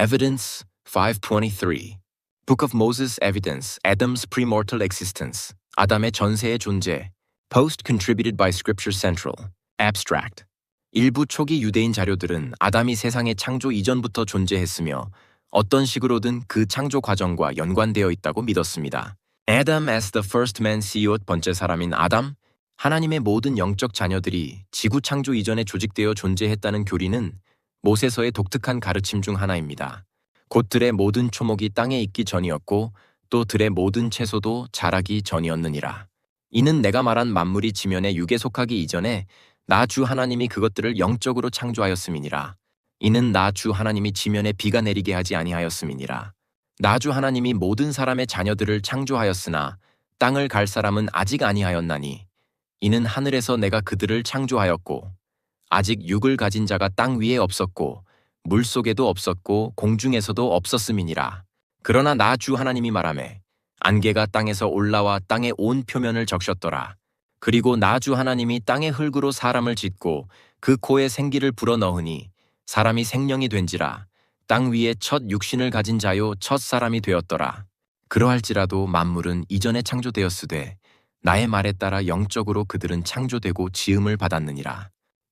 Evidence 523 Book of Moses Evidence Adam's Premortal Existence 아담의 전세의 존재 Post contributed by Scripture Central Abstract 일부 초기 유대인 자료들은 아담이 세상의 창조 이전부터 존재했으며 어떤 식으로든 그 창조 과정과 연관되어 있다고 믿었습니다. Adam as the first man CEO 번째 사람인 아담 하나님의 모든 영적 자녀들이 지구 창조 이전에 조직되어 존재했다는 교리는 모세서의 독특한 가르침 중 하나입니다. 곧 들의 모든 초목이 땅에 있기 전이었고 또 들의 모든 채소도 자라기 전이었느니라. 이는 내가 말한 만물이 지면에 육에 속하기 이전에 나 주 하나님이 그것들을 영적으로 창조하였음이니라. 이는 나 주 하나님이 지면에 비가 내리게 하지 아니하였음이니라. 나 주 하나님이 모든 사람의 자녀들을 창조하였으나 땅을 갈 사람은 아직 아니하였나니 이는 하늘에서 내가 그들을 창조하였고 아직 육을 가진 자가 땅 위에 없었고 물 속에도 없었고 공중에서도 없었음이니라. 그러나 나 주 하나님이 말하매 안개가 땅에서 올라와 땅의 온 표면을 적셨더라. 그리고 나 주 하나님이 땅의 흙으로 사람을 짓고 그 코에 생기를 불어넣으니 사람이 생명이 된지라 땅 위에 첫 육신을 가진 자요 첫 사람이 되었더라. 그러할지라도 만물은 이전에 창조되었으되 나의 말에 따라 영적으로 그들은 창조되고 지음을 받았느니라.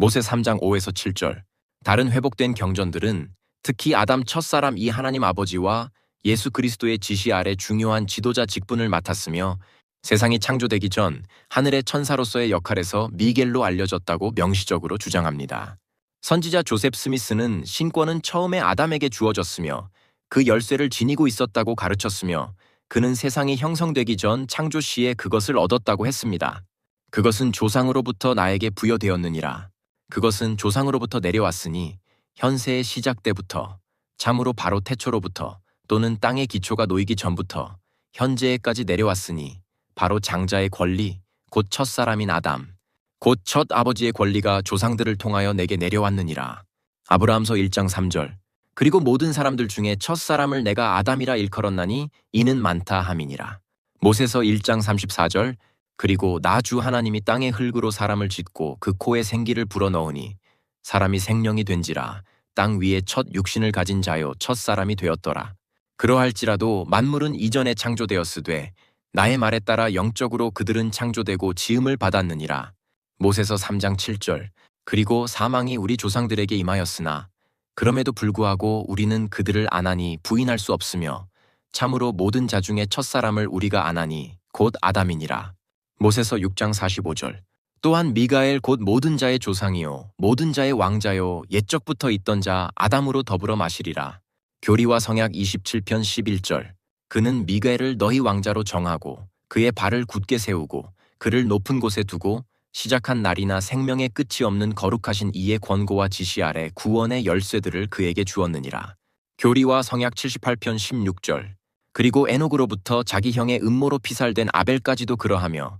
모세 3장 5에서 7절 다른 회복된 경전들은 특히 아담 첫사람 이 하나님 아버지와 예수 그리스도의 지시 아래 중요한 지도자 직분을 맡았으며 세상이 창조되기 전 하늘의 천사로서의 역할에서 미겔로 알려졌다고 명시적으로 주장합니다. 선지자 조셉 스미스는 신권은 처음에 아담에게 주어졌으며 그 열쇠를 지니고 있었다고 가르쳤으며 그는 세상이 형성되기 전 창조 시에 그것을 얻었다고 했습니다. 그것은 조상으로부터 나에게 부여되었느니라. 그것은 조상으로부터 내려왔으니 현세의 시작 때부터 참으로 바로 태초로부터 또는 땅의 기초가 놓이기 전부터 현재에까지 내려왔으니 바로 장자의 권리, 곧 첫사람인 아담, 곧 첫 아버지의 권리가 조상들을 통하여 내게 내려왔느니라. 아브라함서 1장 3절 그리고 모든 사람들 중에 첫사람을 내가 아담이라 일컬었나니 이는 많다 함이니라. 모세서 1장 34절 그리고 나 주 하나님이 땅의 흙으로 사람을 짓고 그 코에 생기를 불어넣으니 사람이 생명이 된지라 땅 위에 첫 육신을 가진 자요 첫 사람이 되었더라. 그러할지라도 만물은 이전에 창조되었으되 나의 말에 따라 영적으로 그들은 창조되고 지음을 받았느니라. 모세서 3장 7절 그리고 사망이 우리 조상들에게 임하였으나 그럼에도 불구하고 우리는 그들을 안하니 부인할 수 없으며 참으로 모든 자 중에 첫사람을 우리가 안하니 곧 아담이니라. 모세서 6장 45절 또한 미가엘 곧 모든 자의 조상이요 모든 자의 왕자요 옛적부터 있던 자 아담으로 더불어 마시리라. 교리와 성약 27편 11절 그는 미가엘을 너희 왕자로 정하고 그의 발을 굳게 세우고 그를 높은 곳에 두고 시작한 날이나 생명의 끝이 없는 거룩하신 이의 권고와 지시 아래 구원의 열쇠들을 그에게 주었느니라. 교리와 성약 78편 16절 그리고 에녹으로부터 자기 형의 음모로 피살된 아벨까지도 그러하며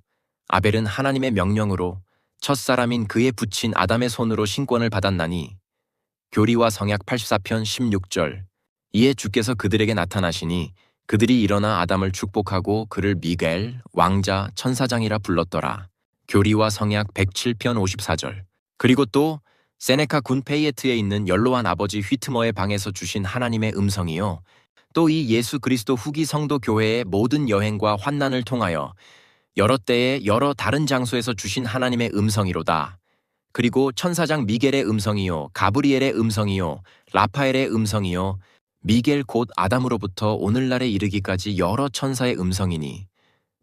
아벨은 하나님의 명령으로 첫사람인 그의 부친 아담의 손으로 신권을 받았나니 교리와 성약 84편 16절. 이에 주께서 그들에게 나타나시니 그들이 일어나 아담을 축복하고 그를 미겔 왕자 천사장이라 불렀더라. 교리와 성약 107편 54절. 그리고 또 세네카 군 페이에트에 있는 연로한 아버지 휘트머의 방에서 주신 하나님의 음성이요. 또 이 예수 그리스도 후기 성도 교회의 모든 여행과 환난을 통하여 여러 때에 여러 다른 장소에서 주신 하나님의 음성이로다. 그리고 천사장 미겔의 음성이요, 가브리엘의 음성이요, 라파엘의 음성이요, 미겔 곧 아담으로부터 오늘날에 이르기까지 여러 천사의 음성이니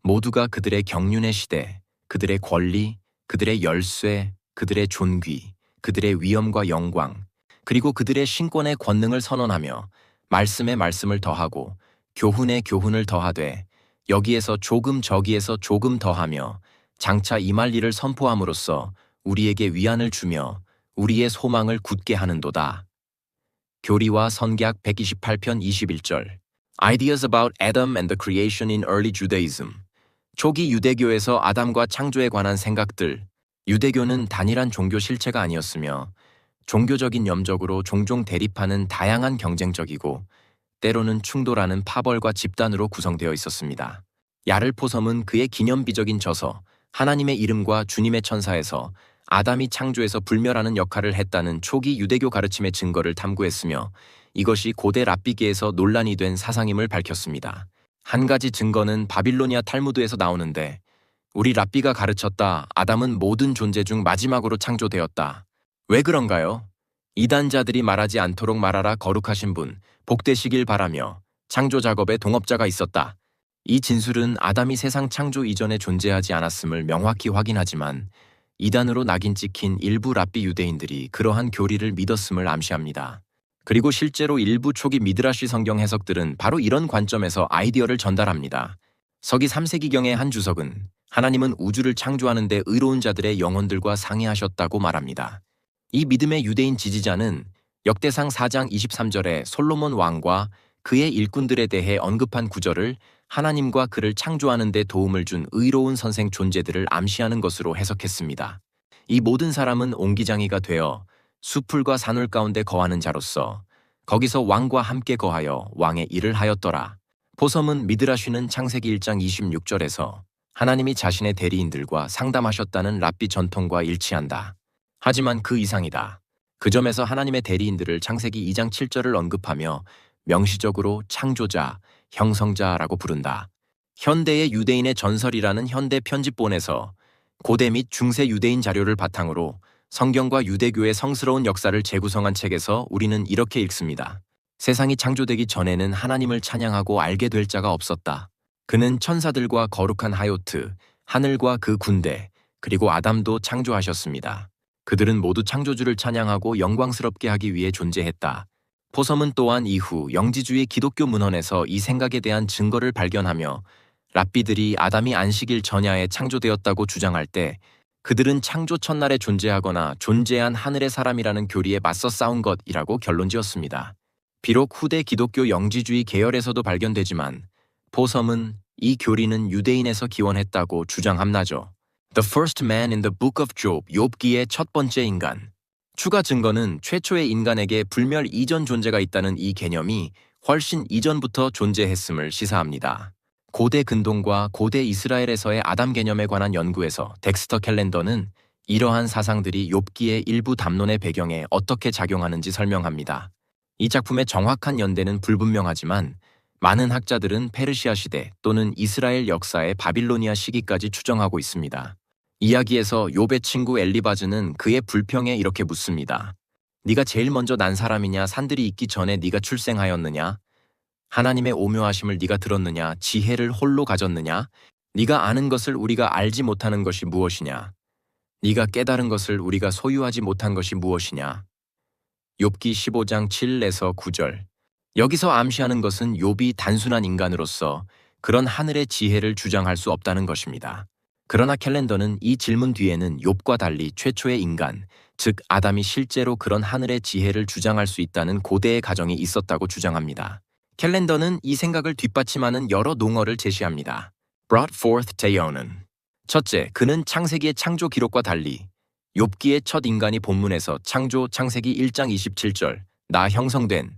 모두가 그들의 경륜의 시대, 그들의 권리, 그들의 열쇠, 그들의 존귀, 그들의 위엄과 영광, 그리고 그들의 신권의 권능을 선언하며 말씀의 말씀을 더하고 교훈의 교훈을 더하되 여기에서 조금 저기에서 조금 더하며 장차 일을 선포함으로써 우리에게 위안을 주며 우리의 소망을 굳게 하는도다. 교리와 선계학 128편 21절. Ideas about Adam and the creation in early Judaism. 초기 유대교에서 아담과 창조에 관한 생각들. 유대교는 단일한 종교 실체가 아니었으며 종교적인 염적으로 종종 대립하는 다양한 경쟁적이고 때로는 충돌하는 파벌과 집단으로 구성되어 있었습니다. 야를포섬은 그의 기념비적인 저서 하나님의 이름과 주님의 천사에서 아담이 창조에서 불멸하는 역할을 했다는 초기 유대교 가르침의 증거를 탐구했으며 이것이 고대 랍비계에서 논란이 된 사상임을 밝혔습니다. 한 가지 증거는 바빌로니아 탈무드에서 나오는데 우리 랍비가 가르쳤다. 아담은 모든 존재 중 마지막으로 창조되었다. 왜 그런가요? 이단자들이 말하지 않도록 말하라 거룩하신 분, 복되시길 바라며 창조 작업에 동업자가 있었다. 이 진술은 아담이 세상 창조 이전에 존재하지 않았음을 명확히 확인하지만 이단으로 낙인 찍힌 일부 랍비 유대인들이 그러한 교리를 믿었음을 암시합니다. 그리고 실제로 일부 초기 미드라시 성경 해석들은 바로 이런 관점에서 아이디어를 전달합니다. 서기 3세기경의 한 주석은 하나님은 우주를 창조하는데 의로운 자들의 영혼들과 상의하셨다고 말합니다. 이 믿음의 유대인 지지자는 역대상 4장 23절에 솔로몬 왕과 그의 일꾼들에 대해 언급한 구절을 하나님과 그를 창조하는 데 도움을 준 의로운 선생 존재들을 암시하는 것으로 해석했습니다. 이 모든 사람은 옹기장이가 되어 수풀과 산울 가운데 거하는 자로서 거기서 왕과 함께 거하여 왕의 일을 하였더라. 보섬은 미드라쉬는 창세기 1장 26절에서 하나님이 자신의 대리인들과 상담하셨다는 랍비 전통과 일치한다. 하지만 그 이상이다. 그 점에서 하나님의 대리인들을 창세기 2장 7절을 언급하며 명시적으로 창조자, 형성자라고 부른다. 현대의 유대인의 전설이라는 현대 편집본에서 고대 및 중세 유대인 자료를 바탕으로 성경과 유대교의 성스러운 역사를 재구성한 책에서 우리는 이렇게 읽습니다. 세상이 창조되기 전에는 하나님을 찬양하고 알게 될 자가 없었다. 그는 천사들과 거룩한 하요트, 하늘과 그 군대, 그리고 아담도 창조하셨습니다. 그들은 모두 창조주를 찬양하고 영광스럽게 하기 위해 존재했다. 포섬은 또한 이후 영지주의 기독교 문헌에서 이 생각에 대한 증거를 발견하며 랍비들이 아담이 안식일 전야에 창조되었다고 주장할 때 그들은 창조 첫날에 존재하거나 존재한 하늘의 사람이라는 교리에 맞서 싸운 것이라고 결론 지었습니다. 비록 후대 기독교 영지주의 계열에서도 발견되지만 보섬은 이 교리는 유대인에서 기원했다고 주장함나죠. The first man in the book of Job, 욥기의 첫 번째 인간. 추가 증거는 최초의 인간에게 불멸 이전 존재가 있다는 이 개념이 훨씬 이전부터 존재했음을 시사합니다. 고대 근동과 고대 이스라엘에서의 아담 개념에 관한 연구에서 덱스터 캘렌더는 이러한 사상들이 욥기의 일부 담론의 배경에 어떻게 작용하는지 설명합니다. 이 작품의 정확한 연대는 불분명하지만 많은 학자들은 페르시아 시대 또는 이스라엘 역사의 바빌로니아 시기까지 추정하고 있습니다. 이야기에서 욥의 친구 엘리바즈는 그의 불평에 이렇게 묻습니다. 네가 제일 먼저 난 사람이냐? 산들이 있기 전에 네가 출생하였느냐? 하나님의 오묘하심을 네가 들었느냐? 지혜를 홀로 가졌느냐? 네가 아는 것을 우리가 알지 못하는 것이 무엇이냐? 네가 깨달은 것을 우리가 소유하지 못한 것이 무엇이냐? 욥기 15장 7에서 9절 여기서 암시하는 것은 욥이 단순한 인간으로서 그런 하늘의 지혜를 주장할 수 없다는 것입니다. 그러나 캘렌더는 이 질문 뒤에는 욥과 달리 최초의 인간, 즉 아담이 실제로 그런 하늘의 지혜를 주장할 수 있다는 고대의 가정이 있었다고 주장합니다. 캘렌더는 이 생각을 뒷받침하는 여러 농어를 제시합니다. brought forth 대여는 첫째, 그는 창세기의 창조 기록과 달리 욥기의 첫 인간이 본문에서 창조 창세기 1장 27절 나 형성된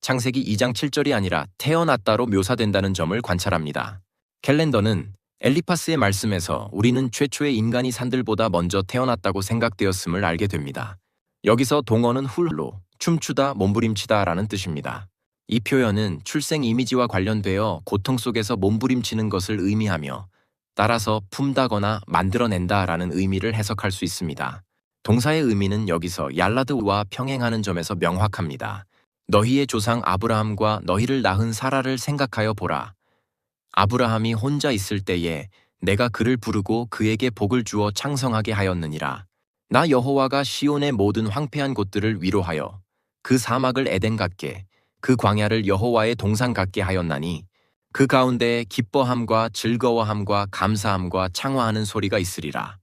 창세기 2장 7절이 아니라 태어났다로 묘사된다는 점을 관찰합니다. 캘렌더는 엘리파스의 말씀에서 우리는 최초의 인간이 산들보다 먼저 태어났다고 생각되었음을 알게 됩니다. 여기서 동어는 훌로, 춤추다, 몸부림치다 라는 뜻입니다. 이 표현은 출생 이미지와 관련되어 고통 속에서 몸부림치는 것을 의미하며 따라서 품다거나 만들어낸다 라는 의미를 해석할 수 있습니다. 동사의 의미는 여기서 얄라드와 평행하는 점에서 명확합니다. 너희의 조상 아브라함과 너희를 낳은 사라를 생각하여 보라. 아브라함이 혼자 있을 때에 내가 그를 부르고 그에게 복을 주어 창성하게 하였느니라. 나 여호와가 시온의 모든 황폐한 곳들을 위로하여 그 사막을 에덴 같게 그 광야를 여호와의 동산 같게 하였나니 그 가운데 기뻐함과 즐거워함과 감사함과 창화하는 소리가 있으리라.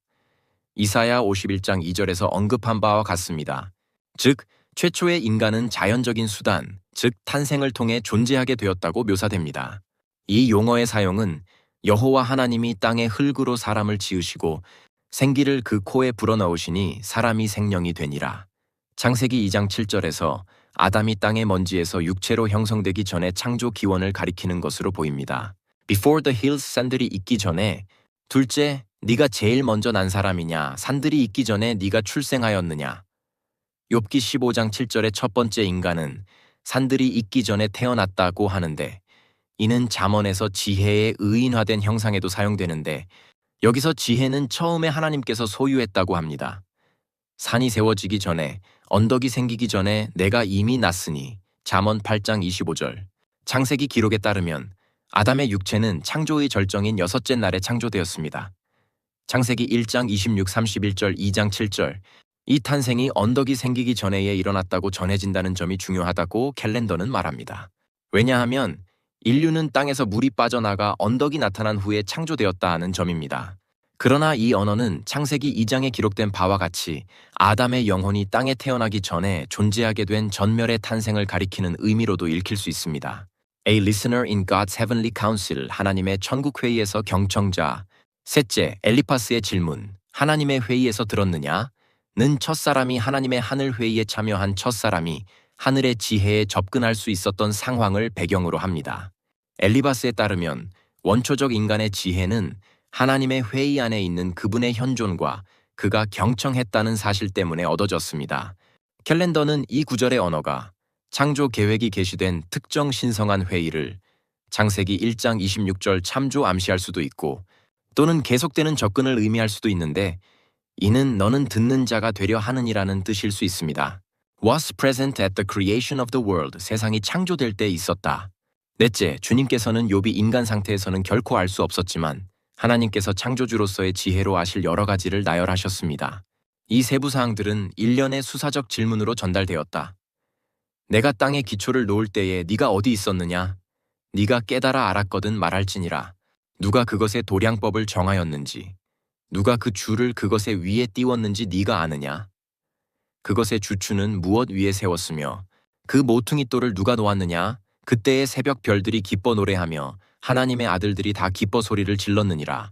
이사야 51장 2절에서 언급한 바와 같습니다. 즉 최초의 인간은 자연적인 수단, 즉 탄생을 통해 존재하게 되었다고 묘사됩니다. 이 용어의 사용은 여호와 하나님이 땅의 흙으로 사람을 지으시고 생기를 그 코에 불어넣으시니 사람이 생명이 되니라. 창세기 2장 7절에서 아담이 땅의 먼지에서 육체로 형성되기 전에 창조 기원을 가리키는 것으로 보입니다. Before the hills 산들이 있기 전에 둘째 네가 제일 먼저 난 사람이냐 산들이 있기 전에 네가 출생하였느냐 욥기 15장 7절의 첫 번째 인간은 산들이 있기 전에 태어났다고 하는데 이는 잠언에서 지혜의 의인화된 형상에도 사용되는데 여기서 지혜는 처음에 하나님께서 소유했다고 합니다. 산이 세워지기 전에 언덕이 생기기 전에 내가 이미 났으니 잠언 8장 25절 창세기 기록에 따르면 아담의 육체는 창조의 절정인 여섯째 날에 창조되었습니다. 창세기 1장 26, 31절, 2장 7절 이 탄생이 언덕이 생기기 전에에 일어났다고 전해진다는 점이 중요하다고 캘렌더는 말합니다. 왜냐하면 인류는 땅에서 물이 빠져나가 언덕이 나타난 후에 창조되었다 하는 점입니다. 그러나 이 언어는 창세기 2장에 기록된 바와 같이 아담의 영혼이 땅에 태어나기 전에 존재하게 된 전멸의 탄생을 가리키는 의미로도 읽힐 수 있습니다. A listener in God's heavenly council 하나님의 천국 회의에서 경청자 셋째 엘리파스의 질문 하나님의 회의에서 들었느냐 는 첫사람이 하나님의 하늘 회의에 참여한 첫사람이 하늘의 지혜에 접근할 수 있었던 상황을 배경으로 합니다. 엘리바스에 따르면 원초적 인간의 지혜는 하나님의 회의 안에 있는 그분의 현존과 그가 경청했다는 사실 때문에 얻어졌습니다. 캘렌더는 이 구절의 언어가 창조 계획이 게시된 특정 신성한 회의를 창세기 1장 26절 참조 암시할 수도 있고 또는 계속되는 접근을 의미할 수도 있는데 이는 너는 듣는 자가 되려 하느니라는 뜻일 수 있습니다. was present at the creation of the world 세상이 창조될 때 있었다. 넷째, 주님께서는 욥이 인간 상태에서는 결코 알 수 없었지만 하나님께서 창조주로서의 지혜로 아실 여러 가지를 나열하셨습니다. 이 세부 사항들은 일련의 수사적 질문으로 전달되었다. 내가 땅에 기초를 놓을 때에 네가 어디 있었느냐? 네가 깨달아 알았거든 말할지니라. 누가 그것의 도량법을 정하였는지, 누가 그 줄을 그것의 위에 띄웠는지 네가 아느냐? 그것의 주추는 무엇 위에 세웠으며 그 모퉁이 돌을 누가 놓았느냐? 그때의 새벽 별들이 기뻐 노래하며 하나님의 아들들이 다 기뻐 소리를 질렀느니라.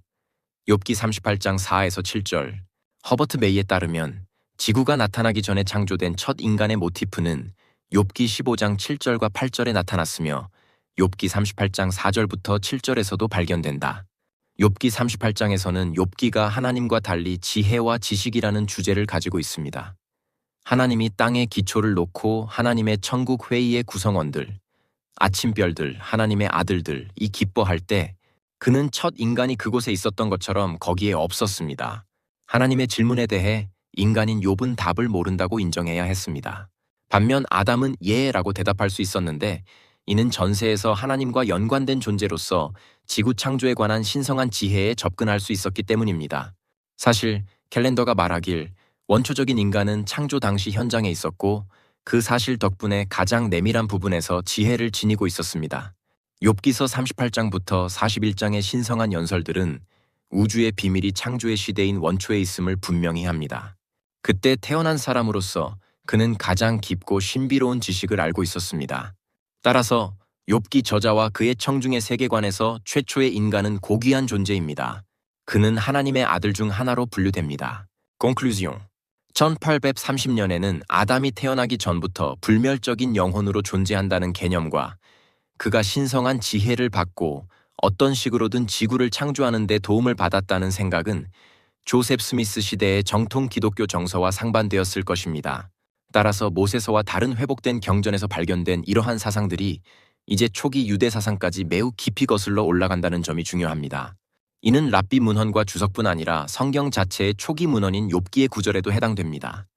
욥기 38장 4에서 7절. 허버트 메이에 따르면 지구가 나타나기 전에 창조된 첫 인간의 모티프는 욥기 15장 7절과 8절에 나타났으며 욥기 38장 4절부터 7절에서도 발견된다. 욥기 38장에서는 욥기가 하나님과 달리 지혜와 지식이라는 주제를 가지고 있습니다. 하나님이 땅에 기초를 놓고 하나님의 천국 회의의 구성원들, 아침별들, 하나님의 아들들, 이 기뻐할 때 그는 첫 인간이 그곳에 있었던 것처럼 거기에 없었습니다. 하나님의 질문에 대해 인간인 욥은 답을 모른다고 인정해야 했습니다. 반면 아담은 예라고 대답할 수 있었는데 이는 전세에서 하나님과 연관된 존재로서 지구 창조에 관한 신성한 지혜에 접근할 수 있었기 때문입니다. 사실 캘렌더가 말하길 원초적인 인간은 창조 당시 현장에 있었고 그 사실 덕분에 가장 내밀한 부분에서 지혜를 지니고 있었습니다. 욥기서 38장부터 41장의 신성한 연설들은 우주의 비밀이 창조의 시대인 원초에 있음을 분명히 합니다. 그때 태어난 사람으로서 그는 가장 깊고 신비로운 지식을 알고 있었습니다. 따라서 욥기 저자와 그의 청중의 세계관에서 최초의 인간은 고귀한 존재입니다. 그는 하나님의 아들 중 하나로 분류됩니다. conclusion 1830년에는 아담이 태어나기 전부터 불멸적인 영혼으로 존재한다는 개념과 그가 신성한 지혜를 받고 어떤 식으로든 지구를 창조하는 데 도움을 받았다는 생각은 조셉 스미스 시대의 정통 기독교 정서와 상반되었을 것입니다. 따라서 모세서와 다른 회복된 경전에서 발견된 이러한 사상들이 이제 초기 유대 사상까지 매우 깊이 거슬러 올라간다는 점이 중요합니다. 이는 랍비 문헌과 주석뿐 아니라 성경 자체의 초기 문헌인 욥기의 구절에도 해당됩니다.